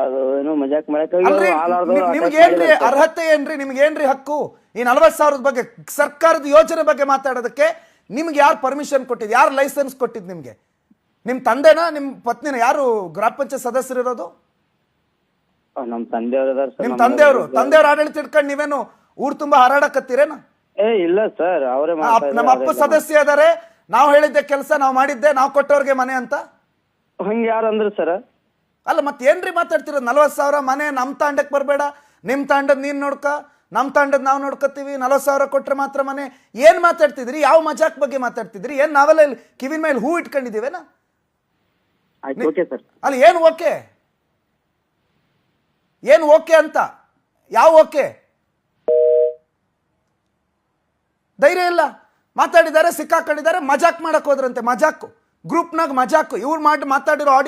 ಅದು ಏನೋ ಮಜಾಕ್ ಮಾಡಕ್ ಅಲ್ರಿ ನಿಮ್ಗೆ ಏನ್ರಿ ಅರ್ಹತೆ ಏನ್ರಿ ನಿಮ್ಗೆ ಏನ್ರಿ ಹಕ್ಕು? ಈ ನಲವತ್ತು ಸಾವಿರದ ಬಗ್ಗೆ ಸರ್ಕಾರದ ಯೋಜನೆ ಬಗ್ಗೆ ಮಾತಾಡೋದಕ್ಕೆ ನಿಮ್ಗೆ ಯಾರು ಪರ್ಮಿಷನ್ ಕೊಟ್ಟಿದ್ ಯಾರು ಲೈಸೆನ್ಸ್ ಕೊಟ್ಟಿದ್ ನಿಮ್ಗೆ? ನಿಮ್ ತಂದೆನಾ ನಿಮ್ ಪತ್ನಿನ ಯಾರು ಗ್ರಾಮ ಪಂಚಾಯತ್ ಸದಸ್ಯರು ಇರೋದು? ನಮ್ ತಂದೆಯವ್ರ ನಿಮ್ ತಂದೆಯವರು ತಂದೆಯವ್ರ ಆಡಳಿತ ಇಟ್ಕೊಂಡು ನೀವೇನು ಊರ್ ತುಂಬಾ ಹಾರಾಡಕತ್ತೀರೇನ? ಏ ಇಲ್ಲ ಸರ್ ಅವರೇ ನಮ್ಮ ಅಪ್ಪ ಸದಸ್ಯ ಅದಾರೆ ನಾವು ಹೇಳಿದ್ದೆ ಕೆಲಸ ನಾವು ಮಾಡಿದ್ದೆ ನಾವು ಕೊಟ್ಟವ್ರಿಗೆ ಮನೆ ಅಂತ? ಹಂಗ ಯಾರು ಅಂದ್ರೆ ಸರ್ ಅಲ್ಲ ಮತ್ತೆ ಏನ್ರಿ ಮಾತಾಡ್ತಿರೋದು? ನಲ್ವತ್ತು ಸಾವಿರ ಮನೆ ನಮ್ಮ ತಾಂಡಕ್ಕೆ ಬರಬೇಡ. ನಿಮ್ಮ ತಾಂಡದ್ ನೀನು ನೋಡ್ಕ ನಮ್ಮ ತಾಂಡದ್ ನಾವು ನೋಡ್ಕೋತೀವಿ ನಲ್ವತ್ತು ಸಾವಿರ ಕೊಟ್ರೆ ಮಾತ್ರ ಮನೆ. ಏನು ಮಾತಾಡ್ತಿದ್ರಿ? ಯಾವ ಮಜಾಕ್ ಬಗ್ಗೆ ಮಾತಾಡ್ತಿದ್ರಿ? ಏನು ನಾವೆಲ್ಲ ಇಲ್ಲಿ ಕಿವಿನ ಮೇಲೆ ಹೂ ಇಟ್ಕೊಂಡಿದ್ದೀವೇನಾ? ಅಲ್ಲ ಓಕೆ ಸರ್ ಅಲ್ಲಿ ಏನು ಓಕೆ? ಏನು ಓಕೆ ಅಂತ? ಯಾವ ಓಕೆ? ಧೈರ್ಯ ಇಲ್ಲ. ಮಾತಾಡಿದ್ದಾರೆ ಸಿಕ್ಕಾಕೊಂಡಿದ್ದಾರೆ ಮಜಾಕ್ ಮಾಡಕ್ ಹೋದ್ರಂತೆ ಮಜಾಕು. ಗ್ರೂಪ್ನಾಗ ಮಜಾಕು ಇವ್ರು ಮಾಡಿ ಮಾತಾಡಿರೋ ಆಡಿಯೋ